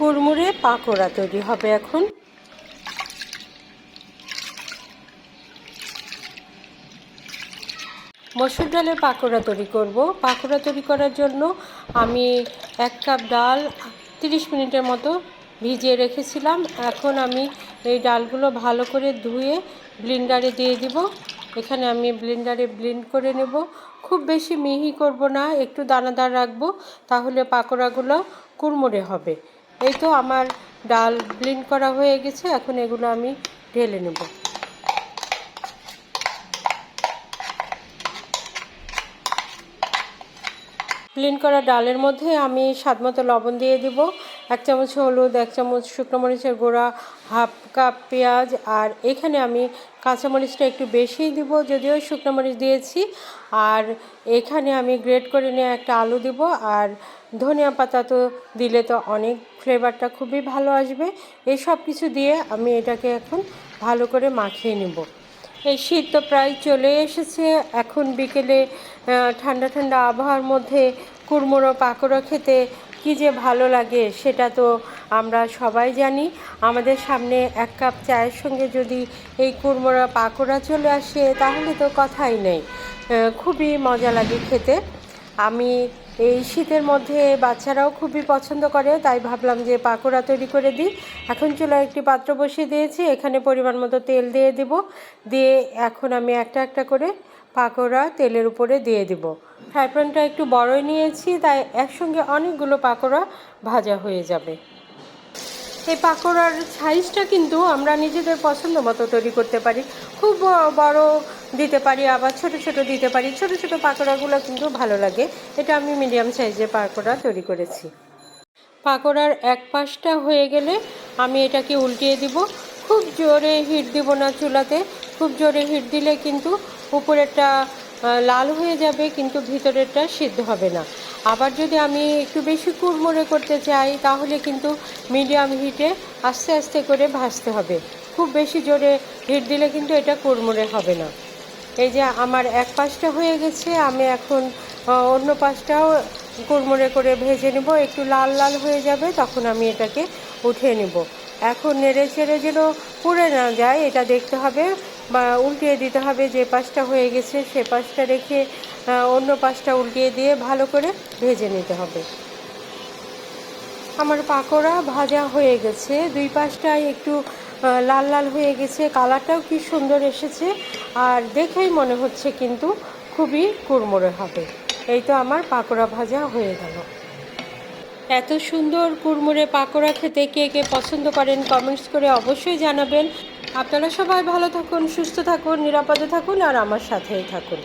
কুড়মুড়ে পাকোড়া তৈরি হবে এখন। মসুর ডালের পাকোড়া তৈরি করব। পাকোড়া তৈরি করার জন্য আমি এক কাপ ডাল তিরিশ মিনিটের মতো ভিজিয়ে রেখেছিলাম। এখন আমি এই ডালগুলো ভালো করে ধুয়ে ব্লিন্ডারে দিয়ে দিব। এখানে আমি ব্লিন্ডারে ব্লেন্ড করে নেব। খুব বেশি মিহি করব না, একটু দানাদার রাখব, তাহলে পাকোড়াগুলো কুড়মুড়ে হবে। এই তো আমার ডাল ব্লিন্ড করা হয়ে গেছে, এখন এগুলো আমি ঢেলে নেব। ব্লিন্ড করা ডালের মধ্যে আমি স্বাদ মতো লবণ দিয়ে দিব। এক চামচ হলুদ, এক চামচ শুকনো মরিচের গুঁড়া, হাফ কাপ পেঁয়াজ, আর এখানে আমি কাঁচামরিচটা একটু বেশিই দিব যদিও শুকনো মরিচ দিয়েছি। আর এখানে আমি গ্রেট করে নিয়ে একটা আলু দিব, আর ধনিয়া পাতা তো দিলে তো অনেক ফ্লেভারটা খুবই ভালো আসবে। এই সব কিছু দিয়ে আমি এটাকে এখন ভালো করে মাখিয়ে নেব। এই শীত তো প্রায় চলে এসেছে, এখন বিকেলে ঠান্ডা ঠান্ডা আবহাওয়ার মধ্যে কুড়মুড়ো পাকোড়া খেতে কী যে ভালো লাগে সেটা তো আমরা সবাই জানি। আমাদের সামনে এক কাপ চায়ের সঙ্গে যদি এই কুড়মোড়া পাকোড়া চলে আসে, তাহলে তো কথাই নেই। খুবই মজা লাগে খেতে। আমি এই শীতের মধ্যে বাচ্চারাও খুবই পছন্দ করে, তাই ভাবলাম যে পাকোড়া তৈরি করে দিই। এখন চুলায় একটি পাত্র বসিয়ে দিয়েছি, এখানে পরিমাণ মতো তেল দিয়ে দিব। দিয়ে এখন আমি একটা একটা করে পাকোড়া তেলের উপরে দিয়ে দিব। ফ্রাই প্যানটা একটু বড়ই নিয়েছি, তাই একসঙ্গে অনেকগুলো পাকোড়া ভাজা হয়ে যাবে। এই পাকোড়ার সাইজটা কিন্তু আমরা নিজেদের পছন্দ মতো তৈরি করতে পারি। খুব বড় দিতে পারি, আবার ছোট ছোট দিতে পারি। ছোট ছোট পাকোড়াগুলো কিন্তু ভালো লাগে। এটা আমি মিডিয়াম সাইজের পাকোড়া তৈরি করেছি। পাকোড়ার এক পাশটা হয়ে গেলে আমি এটাকে উল্টিয়ে দিব। খুব জোরে হিট দিব না চুলাতে। খুব জোরে হিট দিলে কিন্তু উপরেরটা লাল হয়ে যাবে কিন্তু ভিতরেরটা সিদ্ধ হবে না। আবার যদি আমি একটু বেশি কুড়মুড়ে করতে চাই, তাহলে কিন্তু মিডিয়াম হিটে আস্তে আস্তে করে ভাজতে হবে। খুব বেশি জোরে হিট দিলে কিন্তু এটা কুড়মুড়ে হবে না। এই যে আমার এক পাশটা হয়ে গেছে, আমি এখন অন্য পাশটাও কুড়মুড়ে করে ভেজে নেব। একটু লাল লাল হয়ে যাবে, তখন আমি এটাকে উঠিয়ে নেব। এখন নেড়ে চেড়ে যেন পুড়ে না যায়, এটা দেখতে হবে। বা উল্টিয়ে দিতে হবে, যে পাশটা হয়ে গেছে সে পাশটা রেখে অন্য পাশটা উল্টিয়ে দিয়ে ভালো করে ভেজে নিতে হবে। আমার পাকোড়া ভাজা হয়ে গেছে। দুই পাশটায় একটু লাল লাল হয়ে গেছে। কালারটাও কি সুন্দর এসেছে। আর দেখেই মনে হচ্ছে কিন্তু খুবই কুড়মুড়ে হবে। এই তো আমার পাকোড়া ভাজা হয়ে গেল। এত সুন্দর কুড়মুড়ে পাকোড়া খেতে কে কে পছন্দ করেন কমেন্টস করে অবশ্যই জানাবেন। আপনারা সবাই ভালো থাকুন, সুস্থ থাকুন, নিরাপদে থাকুন আর আমার সাথেই থাকুন।